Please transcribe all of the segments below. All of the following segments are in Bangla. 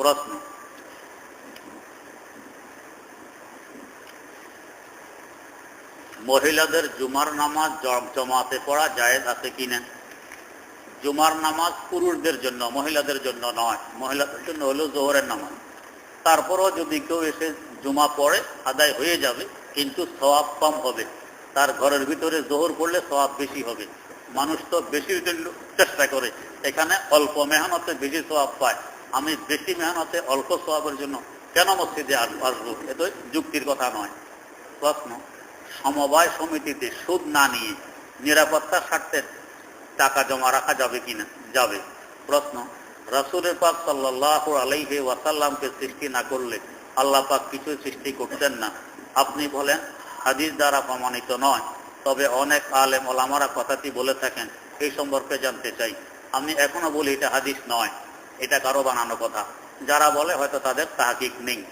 প্রশ্ন মহিলাদের জুমার নামাজ জমাতে পড়া জায়েজ আছে কিনা জুমার নামাজ পুরুষদের জন্য, মহিলাদের জন্য নয়। মহিলাদের জন্য হলো জোহরের নামাজ। তারপরও যদি কেউ এসে জুমা পড়ে, আদায় হয়ে যাবে, কিন্তু সওয়াব কম হবে। তার ঘরের ভিতরে জোহর পড়লে সওয়াব বেশি হবে। মানুষ তো বেশি চেষ্টা করে। এখানে অল্প মেহনতে বেশি সওয়াব পায়। আমি বেশি মেহনতে অল্প সওয়াবের জন্য কেন মসজিদে আস- আসব? এ তো যুক্তির কথা নয়। প্রশ্ন, সমবায় সমিতিতে সুদ না নিয়ে নিরাপত্তার স্বার্থে টাকা জমা রাখা যাবে কিনা? যাবে। প্রশ্ন, রাসুলের পাক সাল্লাহ আলাইহে ওয়াসাল্লামকে সৃষ্টি না করলে আল্লাহ পাক কিছু সৃষ্টি করতেন না। আপনি বলেন, হাদিস দ্বারা প্রমাণিত নয়। তবে অনেক আলেম ওলামারা কথাটি বলে থাকেন। এই সম্পর্কে জানতে চাই। আমি এখনও বলি এটা হাদিস নয়। এটা কারও বানানো কথা। যারা বলে, হয়তো তাদের তাহাকিক নেই।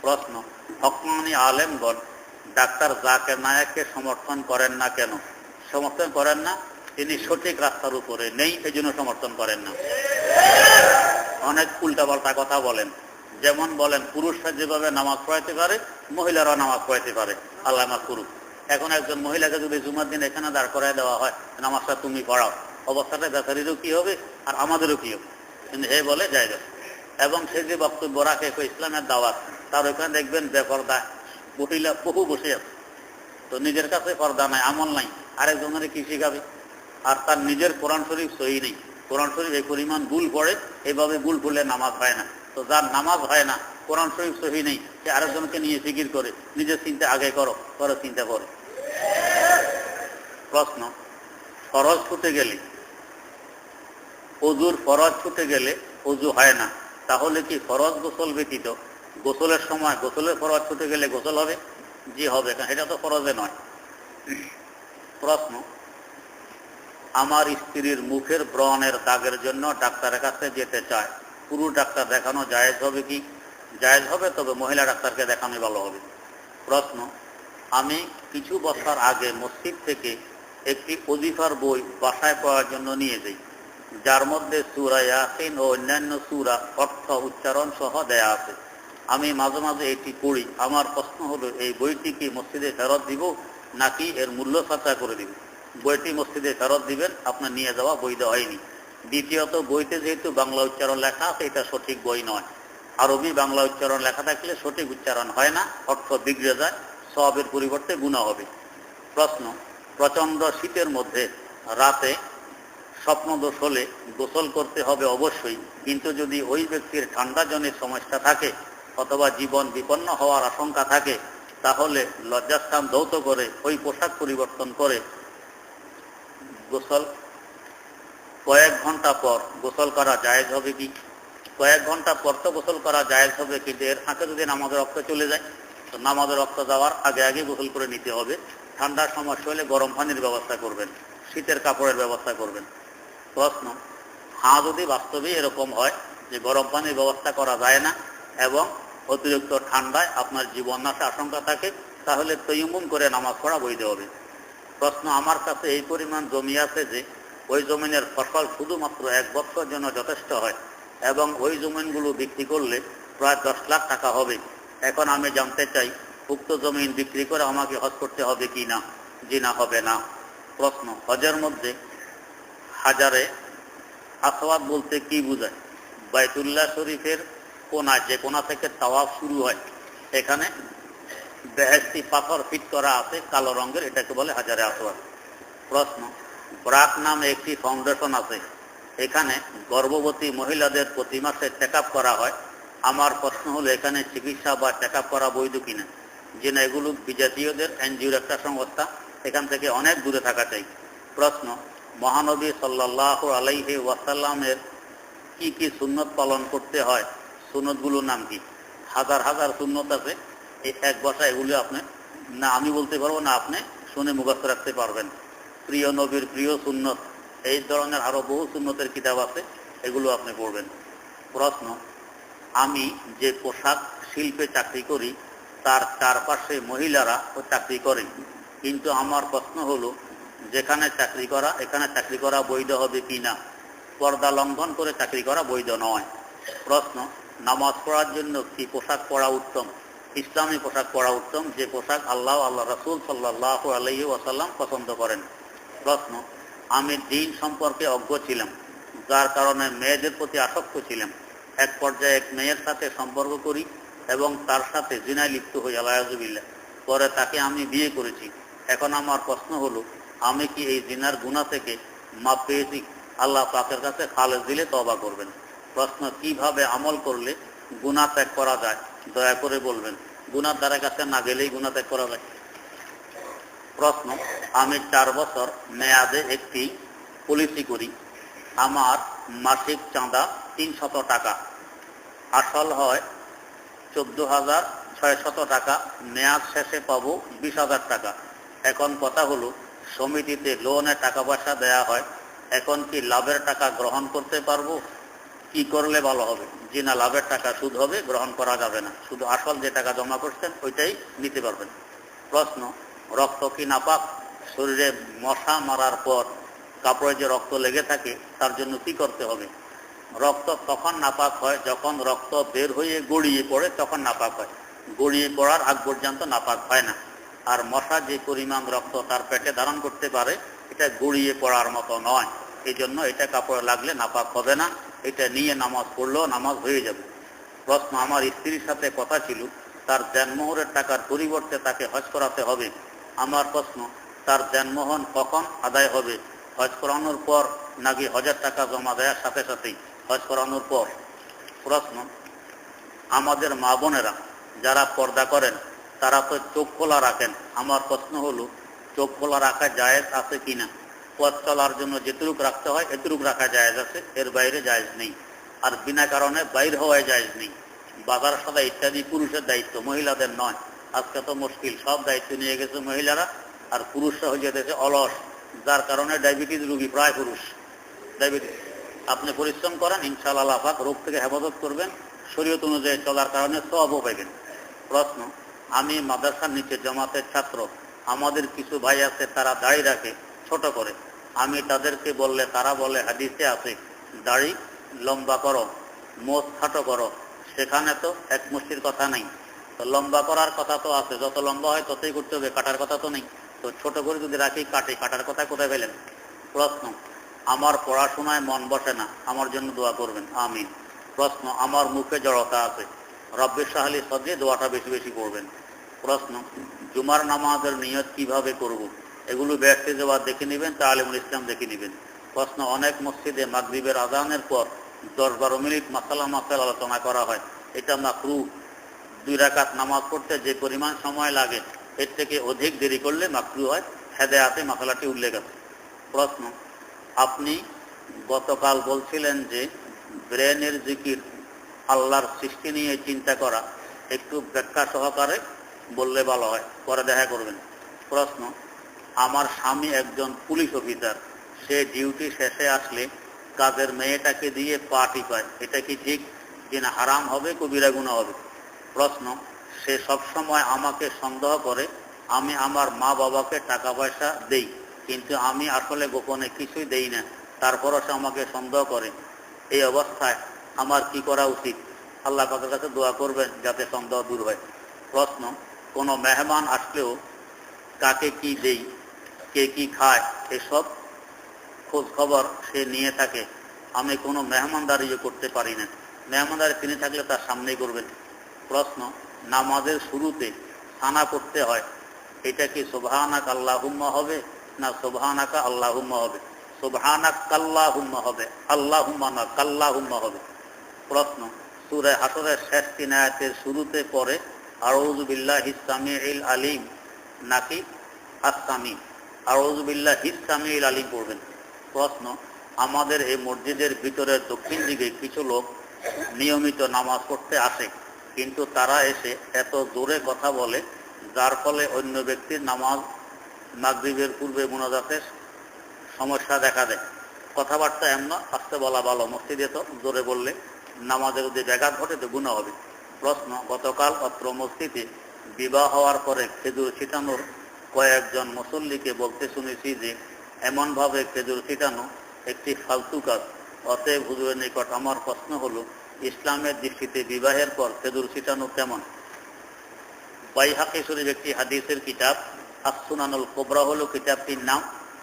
প্রশ্ন, হকমানি আলেমগণ ডাক্তার জাকের নায়ককে সমর্থন করেন না কেন? সমর্থন করেন না? তিনি সঠিক রাস্তার উপরে নেই এই জন্য সমর্থন করেন না। অনেক উল্টাপাল্টা কথা বলেন। যেমন বলেন, পুরুষরা যেভাবে নামাজ পড়াইতে পারে, মহিলারাও নামাজ পড়াইতে পারে। আল্লাহ করুক। এখন একজন মহিলাকে যদি জুমার দিন এখানে দাঁড় করাই দেওয়া হয়, নামাজটা তুমি পড়াও। অবস্থাটা বেচারিরও কি হবে আর আমাদেরও কি হবে? কিন্তু বলে যাই এবং সে যে বক্তব্য রাখে ইসলামের দাওয়াত, তার ওইখানে দেখবেন বেপরদা মহিলা বহু বসে আছে। তো নিজের কাছে পর্দা নাই, আমল নাই। আরেকজনের কি শিখাবে? আর তার নিজের কোরআন শরীফ সহি নেই। কোরআন শরীফ এই পরিমাণ ভুল পড়ে এইভাবে ভুল পড়লে নামাজ হয় না। তো যার নামাজ হয় না, কোরআন শরীফ সহি নেই, সে আরেকজনকে নিয়ে ফিকির করে, নিজের চিন্তা আগে করো করো চিন্তা করো। প্রশ্ন, ফরজ ছুটে গেলে অজুর ফরজ ছুটে গেলে অজু হয় না। তাহলে কি ফরজ গোসল ব্যতীত? গোসলের সময় গোসলের ফরজ ছুটে গেলে গোসল হবে? জি, হবে। কারণ এটা তো ফরজে নয়। প্রশ্ন, আমার স্ত্রীর মুখের ব্রণের দাগের জন্য ডাক্তারের কাছে যেতে চায়। পুরুষ ডাক্তার দেখানো জায়েজ হবে কি? জায়েজ হবে, তবে মহিলা ডাক্তারকে দেখানো ভালো হবে। প্রশ্ন, আমি কিছু বছর আগে মসজিদ থেকে একটি অজিফার বই বাসায় পড়ার জন্য নিয়ে যাই। যার মধ্যে সুরা ইয়াসিন ও অন্যান্য সুরা অর্থ উচ্চারণ সহ দেয়া আছে। আমি মাঝে মাঝে এটি পড়ি। আমার প্রশ্ন হলো, এই বইটি কি মসজিদে ফেরত দিব নাকি এর মূল্য সাচা করে দিব? বইটি মসজিদে ফেরত দিবেন, আপনার নিয়ে যাওয়া বৈধ হয়নি। দ্বিতীয়ত, বইতে যেহেতু বাংলা উচ্চারণ লেখা আছে, এটা সঠিক বই নয়। আরবি বাংলা উচ্চারণ লেখা থাকলে সঠিক উচ্চারণ হয় না, অর্থ বিগড়ে যায় সবের পরিবর্তে গুণা হবে। প্রশ্ন প্রচণ্ড শীতের মধ্যে রাতে স্বপ্নদোষ হলে গোসল করতে হবে অবশ্যই। কিন্তু যদি ওই ব্যক্তির ঠান্ডা জনের সমস্যা থাকে অথবা জীবন বিপন্ন হওয়ার আশঙ্কা থাকে, তাহলে লজ্জাস্থান দৌত করে ওই পোশাক পরিবর্তন করে গোসল কয়েক ঘণ্টা পর গোসল করা জায়েজ হবে কি? কয়েক ঘণ্টা পর তো গোসল করা জায়েজ হবে, কিন্তু এর ফাঁকে যদি নামাজের রক্ত চলে যায়, তো নামাজের রক্ত যাওয়ার আগে আগে গোসল করে নিতে হবে। ঠান্ডার সমস্যা হলে গরম পানির ব্যবস্থা করবেন, শীতের কাপড়ের ব্যবস্থা করবেন। প্রশ্ন। হ্যাঁ যদি বাস্তবে এরকম হয় যে গরম পানির ব্যবস্থা করা যায় না এবং অতিরিক্ত ঠান্ডায় আপনার জীবন নাশে আশঙ্কা থাকে, তাহলে তৈমুম করে নামাজ পড়া বৈধ হবে। প্রশ্ন আমার কাছে এই পরিমাণ জমি আছে যে ওই জমিনের ফসল শুধুমাত্র এক বছর জন্য যথেষ্ট হয় এবং ওই জমিনগুলো বিক্রি করলে প্রায় দশ লাখ টাকা হবে। এখন আমি জানতে চাই, উক্ত জমিন বিক্রি করে আমাকে হজ করতে হবে কি না? জি না, হবে না। প্রশ্ন, হজের মধ্যে হাজারে আসওয়াদ বলতে কি বোঝায়? বাইতুল্লাহ শরীফের কোনা যে কোনা থেকে তাওয়াফ শুরু হয়, এখানে বেহেস্তি পাথর ফিট করা আছে, কালো রঙের, এটাকে বলে হাজারে আসওয়াদ প্রশ্ন, ব্রাক নামে একটি ফাউন্ডেশন আছে, এখানে গর্ভবতী মহিলাদের প্রতি মাসে চেক করা হয়। আমার প্রশ্ন হলো, এখানে চিকিৎসা বা চেক করা বৈধ কিনা? যে না এগুলো বিজাতীয়দের এনজিওর একটা সংস্থা, এখান থেকে অনেক দূরে থাকা চাই। প্রশ্ন মহানবী সাল্লাহ আলাইহি ওয়াসাল্লামের কি কি সুন্নত পালন করতে হয়, সুন্নতগুলোর নাম কি? হাজার হাজার সুন্নত আছে, এই এক বসা এগুলো আপনি, না আমি বলতে পারব না, আপনি শুনে মুখস্থ রাখতে পারবেন। প্রিয় নবীর প্রিয় সুন্নত, এই ধরনের আরও বহু সুন্নতের কিতাব আছে, এগুলো আপনি পড়বেন। প্রশ্ন, আমি যে পোশাক শিল্পে চাকরি করি, তার চারপাশে মহিলারা চাকরি করেন, কিন্তু আমার প্রশ্ন হলো যেখানে চাকরি করা, এখানে চাকরি করা বৈধ হবে কি না? পর্দা লঙ্ঘন করে চাকরি করা বৈধ নয়। প্রশ্ন, নামাজ পড়ার জন্য কি পোশাক পরা উত্তম? ইসলামী পোশাক পরা উত্তম, যে পোশাক আল্লাহ আল্লাহ রসুল সাল্লাহ আলহি ওয়াসাল্লাম পছন্দ করেন। প্রশ্ন, আমি দিন সম্পর্কে অজ্ঞ ছিলাম, যার কারণে মেয়েদের প্রতি আসক্ত ছিলাম। এক পর্যায়ে এক মেয়ের সাথে সম্পর্ক করি এবং তার সাথে জিনায় লিপ্ত হই আলায়াজুবিল্লা পরে তাকে আমি বিয়ে করেছি। এখন আমার প্রশ্ন হলো আমি কি এই জিনার গুণা থেকে মাপ পেয়েছি? আল্লাহ পাকের কাছে খালেজ দিলে তবা করবেন। প্রশ্ন, কীভাবে আমল করলে গুণা ত্যাগ করা যায়? দয়া করে বলবেন। গুনার দ্বারা কাছে না গেলেই গুণা ত্যাগ করা যায়। প্রশ্ন, আমি চার বছর মেয়াদে একটি পলিসি করি। আমার মাসিক চাঁদা তিনশত টাকা। আসল হয় চোদ্দ হাজার ছয়শত টাকা। মেয়াদ শেষে পাবো বিশ হাজার টাকা। এখন কথা হলো সমিতিতে লোনে টাকা পয়সা দেয়া হয়। এখন কি লাভের টাকা গ্রহণ করতে পারব? কি করলে ভালো হবে? যে না, লাভের টাকা সুদ হবে, গ্রহণ করা যাবে না। শুধু আসল যে টাকা জমা করছেন, ওইটাই নিতে পারবেন। প্রশ্ন, রক্ত কি নাপাক? শরীরে মশা মারার পর কাপড়ে যে রক্ত লেগে থাকে, তার জন্য কি করতে হবে? রক্ত তখন নাপাক হয়? যখন রক্ত বের হয়ে গড়িয়ে পড়ে, তখন নাপাক হয়। গড়িয়ে পড়ার আগ পর্যন্ত নাপাক হয় না। আর মশা যে পরিমাণ রক্ত তার পেটে ধারণ করতে পারে, এটা গড়িয়ে পড়ার মতো নয়। এই জন্য এটা কাপড়ে লাগলে নাপাক হবে না, এটা নিয়ে নামাজ পড়লেও নামাজ হয়ে যাবে। প্রশ্ন, আমার স্ত্রীর সাথে কথা ছিল, তার দেনমোহরের টাকার পরিবর্তে তাকে হজ করাতে হবে। আমার প্রশ্ন, তার দেনমোহন কখন আদায় হবে? হজ করানোর পর নাকি হাজার টাকা জমা দেওয়ার সাথে সাথেই? হজ করানোর পর। প্রশ্ন, আমাদের মা বোনেরা যারা পর্দা করেন তারা তো চোখ খোলা রাখেন। আমার প্রশ্ন হলো, চোখ খোলা রাখা জায়েজ আছে কিনা পথ চলার জন্য যেটুক রাখতে হয়, এটুক রাখা জায়েজ আছে। এর বাইরে জায়েজ নেই। আর বিনা কারণে বাইর হওয়ায় জায়েজ নেই। বাজার সদা ইত্যাদি পুরুষের দায়িত্ব, মহিলাদের নয়। আজকে তো মুশকিল, সব দায়িত্ব নিয়ে গেছে মহিলারা। আর পুরুষরা হয়ে যেতেছে অলস, যার কারণে ডায়াবেটিস রুগী প্রায় পুরুষ। ডায়াবেটিস, আপনি পরিশ্রম করেন, ইনশাআল্লাহ পাক রোগ থেকে হেফাজত করবেন। শরীয়ত অনুযায়ী চলার কারণে সবও পাইবেন প্রশ্ন আমি মাদ্রাসার নিচে জমাতের ছাত্র। আমাদের কিছু ভাই আছে, তারা দাড়ি রাখে, ছোট করে। আমি তাদেরকে বললে, তারা বলে, হাদিসে আছে, দাড়ি লম্বা করো মোট খাটো করো। সেখানে তো এক মুষ্টির কথা নেই। তো লম্বা করার কথা তো আছে, যত লম্বা হয় ততই করতে হবে, কাটার কথা তো নেই। তো ছোট করে যদি রাখি, কাটে, কাটার কথা কোথায় পেলেন? প্রশ্ন, আমার পড়াশোনায় মন বসে না, আমার জন্য দোয়া করবেন। আমিন। প্রশ্ন, আমার মুখে জড়তা আছে। রব্বের সাহালি সদে দোয়াটা বেশি বেশি করবেন। প্রশ্ন, জুমার নামাজের নিয়ত কীভাবে করব। এগুলো ব্যস্তে যাওয়া দেখে নেবেন তালিমুল ইসলাম দেখে নেবেন। প্রশ্ন, অনেক মসজিদে মাগরীবের আজানের পর দশ বারো মিনিট মাসালা মাসাল আলোচনা করা হয়। এটা মাকরু। দুই রাকাত নামাজ পড়তে যে পরিমাণ সময় লাগে, এর থেকে অধিক দেরি করলে মাকরু হয় হেদে হেদায়াতে মাসালাটি উল্লেখ আছে। প্রশ্ন, আপনি গতকাল বলছিলেন যে ব্রেনের জিকির আল্লাহর সৃষ্টি নিয়ে চিন্তা করা, একটু ব্যাখ্যা সহকারে বললে ভালো হয়, পরে দেখা করবেন। প্রশ্ন, আমার স্বামী একজন পুলিশ অফিসার, সে ডিউটি শেষে আসলে কাজের মেয়েটাকে দিয়ে পা টিপায় এটা কি ঠিক? যে না, হারাম হবে, কবিরা গুণা হবে। প্রশ্ন, সে সবসময় আমাকে সন্দেহ করে, আমি আমার মা বাবাকে টাকা পয়সা দেই, কিন্তু আমি আসলে গোপনে কিছুই দেই না, তারপরও সে আমাকে সন্দেহ করে। এই অবস্থায় আমার কি করা উচিত? আল্লাহ পাকের কাছে দোয়া করবেন যাতে সন্দেহ দূর হয়। প্রশ্ন, কোনো মেহমান আসলেও কাকে কি দেই, কে কি খায়, এসব খোঁজ খবর সে নিয়ে থাকে। আমি কোনো মেহমানদারিও করতে পারি না। মেহমানদারি তিনি থাকলে তার সামনেই করবেন। প্রশ্ন, নামাজের শুরুতে সানা করতে হয়, এটা কি সোভানাক আল্লাহুম্মা হবে না সোভানাকা আল্লাহুম্মা হবে? সোভানাক কাল্লাহুম্মা হবে, আল্লাহুম্মা না কাল্লাহুম্মা হবে। প্রশ্ন। সুরে হাসরের শেষ তিন আয়াতের শুরুতে পরে আউযু বিল্লাহি সামিউল আলিম নাকি আসামি আউযু বিল্লাহি সামিউল আলিম পড়বেন। প্রশ্ন, আমাদের এই মসজিদের ভিতরের দক্ষিণ দিকে কিছু লোক নিয়মিত নামাজ পড়তে আসে, কিন্তু তারা এসে এত জোরে কথা বলে, যার ফলে অন্য ব্যক্তির নামাজ মাগরিবের পূর্বে মোনাজাতের সমস্যা দেখা দেয় কথাবার্তা এমন আস্তে বলা ভালো। মসজিদে তো জোরে বললে নামাজের যদি ব্যাঘাত ঘটে, তো গুণা হবে। প্রশ্ন, গতকাল অত্র মসজিদে বিবাহ হওয়ার পরে খেজুর ছিটানোর কয়েকজন মুসল্লিকে বলতে শুনেছি যে, এমনভাবে খেজুর ছিটানো একটি ফালতু কাজ। অতএব হুজুরের নিকট আমার প্রশ্ন হলো, ইসলামের দৃষ্টিতে বিবাহের পর খেজুর ছিটানো কেমন? বাইহাকি শরীফ একটি হাদিসের কিতাব আসুনানুল কোবরা হলো কিতাবটির নাম।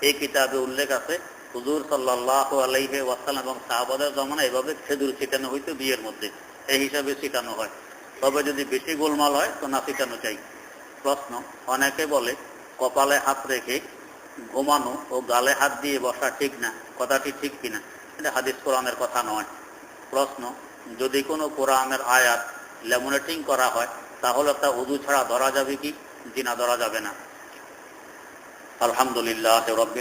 এই কিতাবে উল্লেখ আছে হুজুর সাল্লাহ আলাইহে ওয়াসাল্লাম এবং সাহাবাদের জমানা এভাবে খেজুর ছিটানো হইতো বিয়ের মধ্যে। এই হিসাবে ছিটানো হয়। তবে যদি বেশি গোলমাল হয়, তো না ছিটানো চাই প্রশ্ন, অনেকে বলে, কপালে হাত রেখে ঘুমানো ও গালে হাত দিয়ে বসা ঠিক না, কথাটি ঠিক কিনা? এটা হাদিস কোরআনের কথা নয়। প্রশ্ন, যদি কোনো কোরআনের আয়াত লেমিনেটিং করা হয়, তাহলে তা উদু ছাড়া ধরা যাবে কি? জিনা ধরা যাবে না। আলহামদুলিল্লাহ রবিল